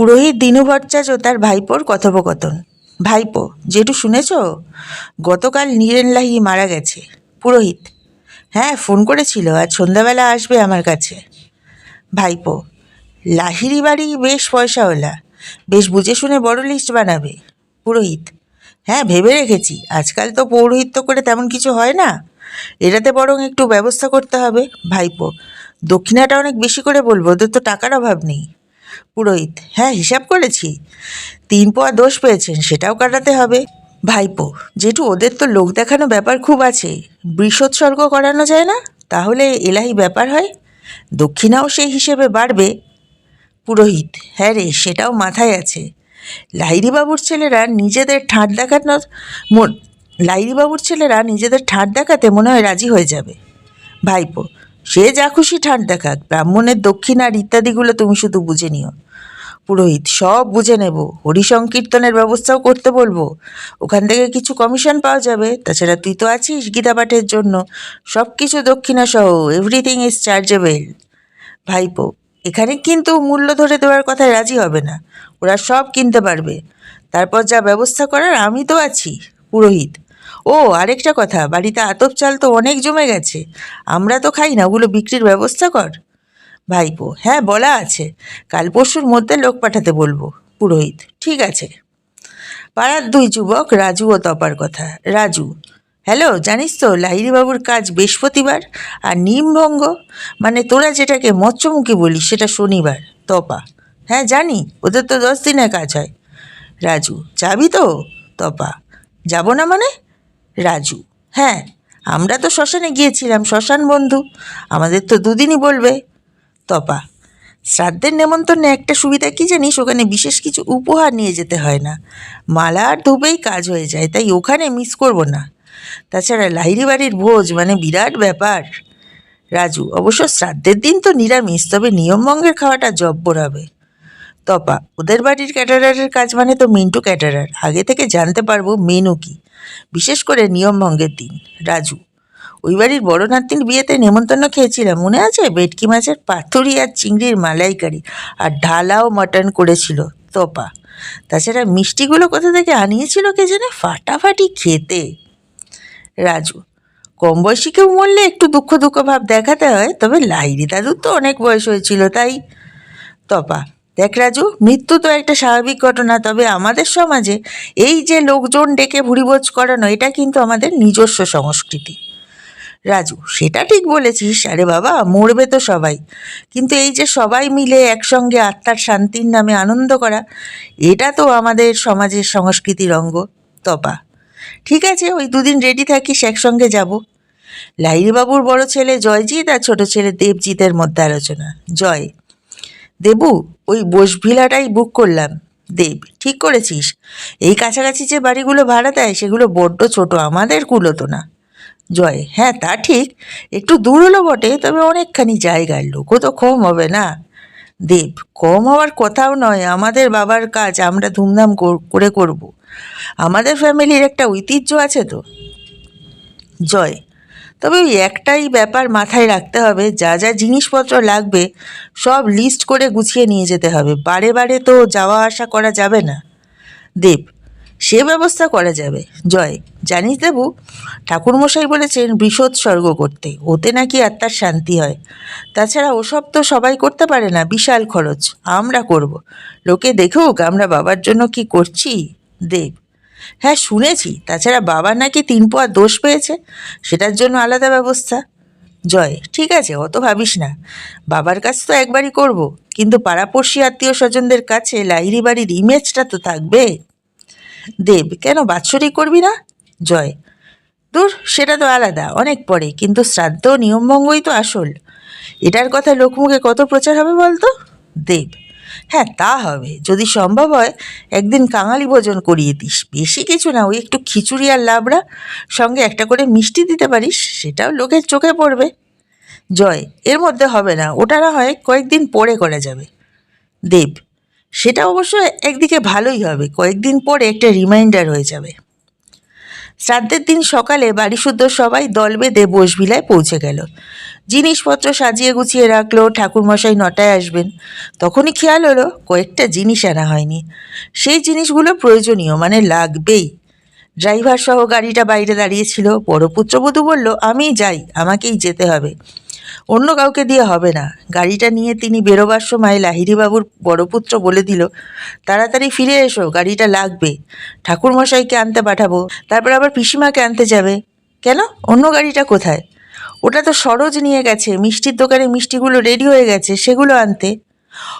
পুরোহিত দিনু ভট্টাচ ও তার ভাইপোর কথোপকথন। ভাইপো, যেটু শুনেছ? গতকাল নীরেন লাহি মারা গেছে। পুরোহিত হ্যাঁ ফোন করেছিল আর সন্ধ্যাবেলা আসবে আমার কাছে। ভাইপো, লাহিরি বাড়ি বেশ পয়সাওয়ালা, বেশ বুঝে শুনে বড় লিস্ট বানাবে। পুরোহিত হ্যাঁ ভেবে রেখেছি, আজকাল তো পৌরোহিত্য করে তেমন কিছু হয় না। এটাতে বরং একটু ব্যবস্থা করতে হবে। ভাইপো, দক্ষিণাটা অনেক বেশি করে বলব, ওদের তো টাকার অভাব নেই। পুরোহিত। হ্যাঁ হিসাব করেছি। তিন পোয়া দোষ পেয়েছেন, সেটাও কাটাতে হবে। ভাইপো যেটু ওদের তো লোক দেখানো ব্যাপার খুব আছে। বৃষোৎসর্গ করানো যায় না? তাহলে এলাহি ব্যাপার হয়? দক্ষিণাও সেই হিসেবে বাড়বে। পুরোহিত হ্যাঁ রে, সেটাও মাথায় আছে। লাইরিবাবুর ছেলেরা নিজেদের ঠাঁট দেখানোর লাইরিবাবুর ছেলেরা নিজেদের ঠাঁট দেখাতে মনে হয় রাজি হয়ে যাবে। ভাইপো সে যা খুশি ঠাঁট দেখাক ব্রাহ্মণের দক্ষিণার ইত্যাদিগুলো তুমি শুধু বুঝে নিও। পুরোহিত, সব বুঝে নেব। হরিসংকীর্তনের ব্যবস্থাও করতে বলব। ওখান থেকে কিছু কমিশন পাওয়া যাবে। তাছাড়া তুই তো আছিস গীতা পাঠের জন্য। সব কিছু দক্ষিণা সহ এভরিথিং ইজ চার্জেবেল ভাইপো, এখানে কিন্তু মূল্য ধরে দেওয়ার কথায় রাজি হবে না। ওরা সব কিনতে পারবে। তারপর যা ব্যবস্থা করার আমি তো আছি। পুরোহিত ও, আরেকটা কথা, বাড়িতে আতপ চাল তো অনেক জমে গেছে, আমরা তো খাই না, ওগুলো বিক্রির ব্যবস্থা কর। ভাইপো হ্যাঁ বলা আছে, কাল পরশুর মধ্যে লোক পাঠাতে বলব, পুরোহিত, ঠিক আছে। পাড়ার দুই যুবক, রাজু ও তপার কথা, রাজু, হ্যালো, জানিস তো, লাহিড়িবাবুর কাজ বৃহস্পতিবার, আর নিমভঙ্গ মানে তোরা যেটাকে মৎস্যমুখী বলিস, সেটা শনিবার, তপা হ্যাঁ জানি, ওদের তো দশ দিনের কাজ হয়। রাজু, যাবি তো, তপা, যাব না মানে? রাজু। হ্যাঁ আমরা তো শ্মশানে গিয়েছিলাম, শ্মশান বন্ধু। আমাদের তো দুদিনই বলবে। তপা, শ্রাদ্ধের নেমন্তন্নে একটা সুবিধা কি জানিস? ওখানে বিশেষ কিছু উপহার নিয়ে যেতে হয় না। মালা আর ধূপেই কাজ হয়ে যায়, তাই ওখানে মিস করব না। তাছাড়া লাহিড়ি বাড়ির ভোজ মানে বিরাট ব্যাপার। রাজু, অবশ্য শ্রাদ্ধের দিন তো নিরামিষ, তবে নিয়মভঙ্গের খাওয়াটা জব্বর হবে। তপা, ওদের বাড়ির ক্যাটারারের কাজ মানে তো মিন্টু ক্যাটারার। আগে থেকে জানতে পারব মেনু কি। বিশেষ করে নিয়মভঙ্গের দিন। রাজু, ওই বাড়ির বড় নাতির বিয়েতে নেমন্তন্ন খেয়েছিলাম। মনে আছে? ভেটকি মাছের পাথুরি আর চিংড়ির মালাইকারি আর ঢালাও মাটন করেছিল তোপা। তাছাড়া মিষ্টিগুলো কোথা থেকে আনিয়েছিল কে জানে? ফাটাফাটি খেতে। রাজু কম বয়সী কেউ মরলে একটু দুঃখ দুঃখ ভাব দেখাতে হয়, তবে লাইরি দাদুর তো অনেক বয়স হয়েছিল, তাই? তপা দেখ রাজু, মৃত্যু তো একটা স্বাভাবিক ঘটনা, তবে আমাদের সমাজে এই যে লোকজন ডেকে ভুরিভোজ করানো, এটা কিন্তু আমাদের নিজস্ব সংস্কৃতি। রাজু, সেটা ঠিক বলেছিস, আরে বাবা, মরবে তো সবাই। কিন্তু এই যে সবাই মিলে একসঙ্গে আত্মার শান্তির নামে আনন্দ করা, এটা তো আমাদের সমাজের সংস্কৃতির অঙ্গ, তপা। ঠিক আছে, ওই দুদিন রেডি থাকিস, একসঙ্গে যাব। লাইরিবাবুর বড় ছেলে জয়জিৎ আর ছোট ছেলে দেবজিতের মধ্যে আলোচনা। জয়। দেবু, ওই বোসভিলাটাই বুক করলাম। দেব, ঠিক করেছিস। এই কাছাকাছি যে বাড়িগুলো ভাড়া দেয়, সেগুলো বড্ড ছোট, আমাদের কুলোতো না। জয় হ্যাঁ তা ঠিক। একটু দূর হলো বটে, তবে অনেকখানি জায়গার লোকও তো কম হবে না। দেব, কম হওয়ার কথাও নয়, আমাদের বাবার কাজ আমরা ধুমধাম করে করব। আমাদের ফ্যামিলির একটা ঐতিহ্য আছে তো? জয় তবে ওই একটাই ব্যাপার মাথায় রাখতে হবে, যা যা জিনিসপত্র লাগবে সব লিস্ট করে গুছিয়ে নিয়ে যেতে হবে। বারে বারে তো যাওয়া আসা করা যাবে না। দেব, সে ব্যবস্থা করা যাবে। জয়, জানিস দেবু, ঠাকুরমশাই বলেছেন বৃষোৎসর্গ করতে, ওতে নাকি আত্মার শান্তি হয়। তাছাড়া ওসব তো সবাই করতে পারে না, বিশাল খরচ, আমরা করব। লোকে দেখুক আমরা বাবার জন্য কি করছি। দেব হ্যাঁ শুনেছি। তাছাড়া বাবা নাকি তিন পোয়া দোষ পেয়েছে। সেটার জন্য আলাদা ব্যবস্থা। জয়, ঠিক আছে, অত ভাবিস না। বাবার কাছ তো একবারই করব, কিন্তু পাড়াপড়শি আত্মীয় স্বজনদের কাছে লাইরি বাড়ির ইমেজটা তো থাকবে। দেব, কেন বাৎসরিক করবি না? জয়, দূর, সেটা তো আলাদা, অনেক পরে, কিন্তু শ্রাদ্ধ নিয়মভঙ্গই তো আসল। এটার কথা লোকমুখে কত প্রচার হবে বলতো? দেব হ্যাঁ তা হবে। যদি সম্ভব হয়, একদিন কাঙালি ভোজন করিয়ে দিস। বেশি কিছু না, ওই একটু খিচুড়ি আর লাবড়া সঙ্গে একটা করে মিষ্টি দিতে পারিস, সেটাও লোকের চোখে পড়বে। জয়, এর মধ্যে হবে না, ওটা না হয় কয়েকদিন পরে করা যাবে। দেব, সেটা অবশ্য একদিকে ভালোই হবে, কয়েকদিন পরে একটা রিমাইন্ডার হয়ে যাবে। শ্রাদ্ধের দিন সকালে বাড়িশুদ্ধ সবাই দল বেঁধে বসবিলায় পৌঁছে গেল। জিনিসপত্র সাজিয়ে গুছিয়ে রাখল, ঠাকুরমশাই নটায় আসবেন। তখনই খেয়াল হলো, কয়েকটা জিনিস আনা হয়নি। সেই জিনিসগুলো প্রয়োজনীয় মানে লাগবেই। ড্রাইভার সহ গাড়িটা বাইরে দাঁড়িয়েছিল। বড় পুত্রবধূ বলল আমিই যাই, আমাকেই যেতে হবে। অন্য কাউকে দিয়ে হবে না। গাড়িটা নিয়ে তিনি বেরোবার সময় লাহিড়িবাবুর বড় পুত্র বলে দিল, তাড়াতাড়ি ফিরে এসো, গাড়িটা লাগবে। ঠাকুরমশাইকে আনতে পাঠাবো, তারপর আবার পিসিমাকে আনতে যাবে। কেন? অন্য গাড়িটা কোথায়? ওটা তো সরোজ নিয়ে গেছে, মিষ্টির দোকানে মিষ্টিগুলো রেডি হয়ে গেছে, সেগুলো আনতে।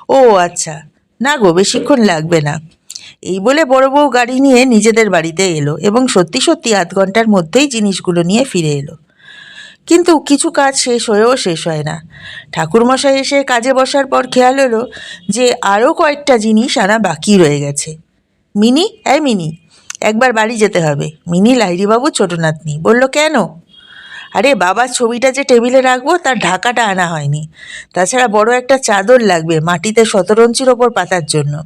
ও আচ্ছা। না গো, বেশিক্ষণ লাগবে না। এই বলে বড় বউ গাড়ি নিয়ে নিজেদের বাড়িতে এলো এবং সত্যি সত্যি আধ ঘণ্টার মধ্যেই জিনিসগুলো নিয়ে ফিরে এলো। কিন্তু কিছু কাজ শেষ হয়েও শেষ হয় না। ঠাকুরমশাই এসে কাজে বসার পর খেয়াল হলো যে আরও কয়েকটা জিনিস আনা বাকি রয়ে গেছে। মিনি, এই মিনি, একবার বাড়ি যেতে হবে। মিনি, লাহিড়িবাবু ছোট নাতনি বলল, কেন? আরে বাবার ছবিটা যে টেবিলে রাখব, তার ঢাকাটা আনা হয়নি। তাছাড়া বড় একটা চাদর লাগবে মাটিতে শতরঞ্চির ওপর পাতার জন্য।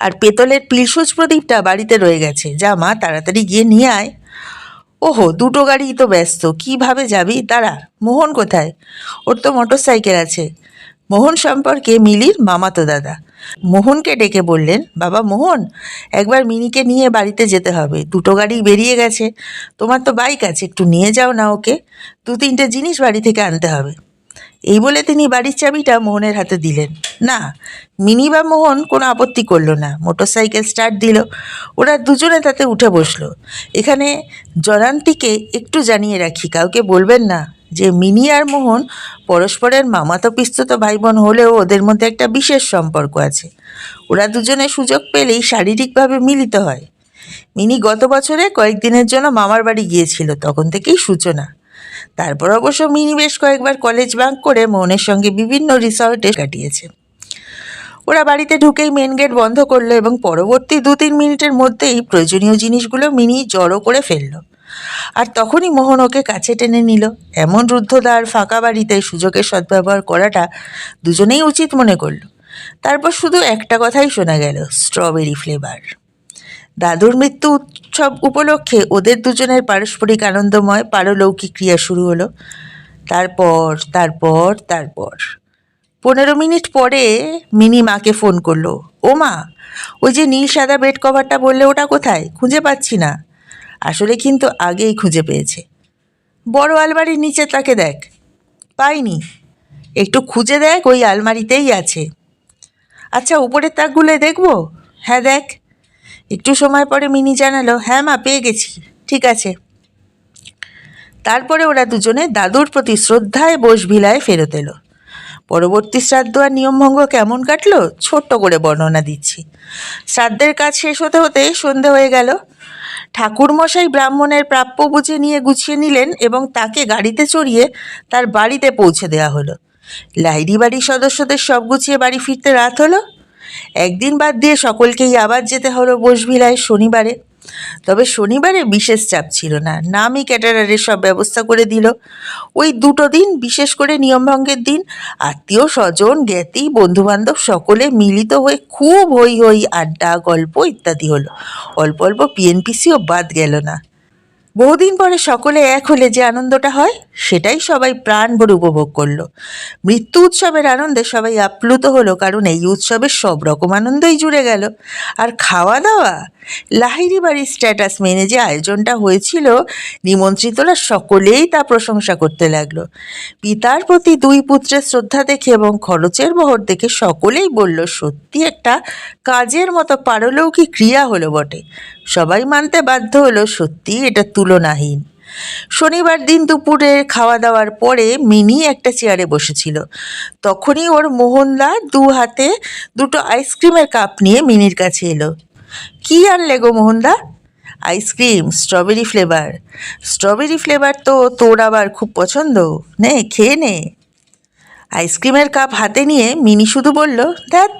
আর পেতলের পিলসুচ প্রদীপটা বাড়িতে রয়ে গেছে। যা মা তাড়াতাড়ি গিয়ে নিয়ে আয়। ওহো, দুটো গাড়িই তো ব্যস্ত। কীভাবে যাবি? দাঁড়া, মোহন কোথায়? ওর তো মোটর সাইকেল আছে। মোহন সম্পর্কে মিলির মামাতো দাদা। মোহনকে ডেকে বললেন, বাবা মোহন, একবার মিনিকে নিয়ে বাড়িতে যেতে হবে। দুটো গাড়ি বেরিয়ে গেছে। তোমার তো বাইক আছে, একটু নিয়ে যাও না ওকে। দু তিনটে জিনিস বাড়ি থেকে আনতে হবে। এই বলে তিনি বাড়ির চাবিটা মোহনের হাতে দিলেন। না, মিনি বা মোহন কোনো আপত্তি করল না। মোটরসাইকেল স্টার্ট দিল। ওরা দুজনে তাতে উঠে বসল। এখানে জরান্তিকে একটু জানিয়ে রাখি, কাউকে বলবেন না। যে মিনি আর মোহন পরস্পরের মামাতো পিস্তত ভাই বোন হলেও ওদের মধ্যে একটা বিশেষ সম্পর্ক আছে। ওরা দুজনে সুযোগ পেলেই শারীরিকভাবে মিলিত হয়। মিনি গত বছরে কয়েকদিনের জন্য মামার বাড়ি গিয়েছিল, তখন থেকেই সূচনা। তারপর অবশ্য মিনি বেশ কয়েকবার কলেজ বাঙ্ক করে মোহনের সঙ্গে বিভিন্ন রিসর্টে কাটিয়েছে। ওরা বাড়িতে ঢুকেই মেন গেট বন্ধ করল এবং পরবর্তী দু তিন মিনিটের মধ্যেই প্রয়োজনীয় জিনিসগুলো মিনি জড়ো করে ফেলল। আর তখনই মোহন ওকে কাছে টেনে নিল। এমন রুদ্ধদ্বার ফাঁকা বাড়িতে সুযোগের সদ্ব্যবহার করাটা দুজনেই উচিত মনে করল। তারপর শুধু একটা কথাই শোনা গেল স্ট্রবেরি ফ্লেভার দাদুর মৃত্যু উৎসব উপলক্ষে ওদের দুজনের পারস্পরিক আনন্দময় পারলৌকিক ক্রিয়া শুরু হলো। তারপর তারপর তারপর। পনেরো মিনিট পরে মিনি মাকে ফোন করল ও মা ওই যে নীল সাদা বেড কভারটা বললে ওটা কোথায়? খুঁজে পাচ্ছি না। আসলে কিন্তু আগেই খুঁজে পেয়েছে। বড় আলমারির নিচে তাকে দেখ। পাইনি। একটু খুঁজে দেখ, ওই আলমারিতেই আছে। আচ্ছা উপরের তাকগুলো দেখব? হ্যাঁ দেখ। একটু সময় পরে মিনি জানালো হ্যাঁ মা, পেয়ে গেছি। ঠিক আছে। তারপরে ওরা দুজনে দাদুর প্রতি শ্রদ্ধায় বসভিলায় ফেরত এলো। পরবর্তী শ্রাদ্ধ আর নিয়মভঙ্গ কেমন কাটলো? ছোট্ট করে বর্ণনা দিচ্ছি। শ্রাদ্ধের কাজ শেষ হতে হতে সন্ধে হয়ে গেল। ঠাকুরমশাই ব্রাহ্মণের প্রাপ্য বুঝে নিয়ে গুছিয়ে নিলেন এবং তাকে গাড়িতে চড়িয়ে তার বাড়িতে পৌঁছে দেওয়া হলো। লাইরি বাড়ির সদস্যদের সব গুছিয়ে বাড়ি ফিরতে রাত হলো। একদিন বাদ দিয়ে সকলকেই আবার যেতে হলো বসভিলায় শনিবারে। তবে শনিবারে বিশেষ চাপ ছিল না। নামই ক্যাটারারের সব ব্যবস্থা করে দিল। ওই দুটো দিন, বিশেষ করে নিয়মভঙ্গের দিন, আত্মীয় স্বজন, জ্ঞাতি, বন্ধুবান্ধব সকলে মিলিত হয়ে খুব হই হই আড্ডা, গল্প ইত্যাদি হলো। অল্প অল্প পিএনপিসিও বাদ গেল না। বহুদিন পরে সকলে এক হলে যে আনন্দটা হয়, সেটাই সবাই প্রাণ ভরে উপভোগ করল। মৃত্যু উৎসবের আনন্দে সবাই আপ্লুত হলো, কারণ এই উৎসবের সব রকম আনন্দই জুড়ে গেল। আর খাওয়া দাওয়া লাহিরি বাড়ির স্ট্যাটাস মেনে যে আয়োজনটা হয়েছিল, নিমন্ত্রিতরা সকলেই তা প্রশংসা করতে লাগল। পিতার প্রতি দুই পুত্রের শ্রদ্ধা দেখে এবং খরচের বহর দেখে সকলেই বলল, সত্যি একটা কাজের মতো পারলৌকিক ক্রিয়া হলো বটে। সবাই মানতে বাধ্য হলো সত্যি এটা তুলনাহীন। শনিবার দিন দুপুরে খাওয়া দাওয়ার পরে মিনি একটা চেয়ারে বসেছিল। তখনই ওর মোহনদা দু হাতে দুটো আইসক্রিমের কাপ নিয়ে মিনির কাছে এলো। কি আনলে গো মোহনদা? Ice cream, strawberry flavour. Strawberry flavour তো তোর আবার খুব পছন্দ। নে, খেয়ে নে। আইসক্রিমের কাপ হাতে নিয়ে মিনি শুধু বলল, ধ্যাত।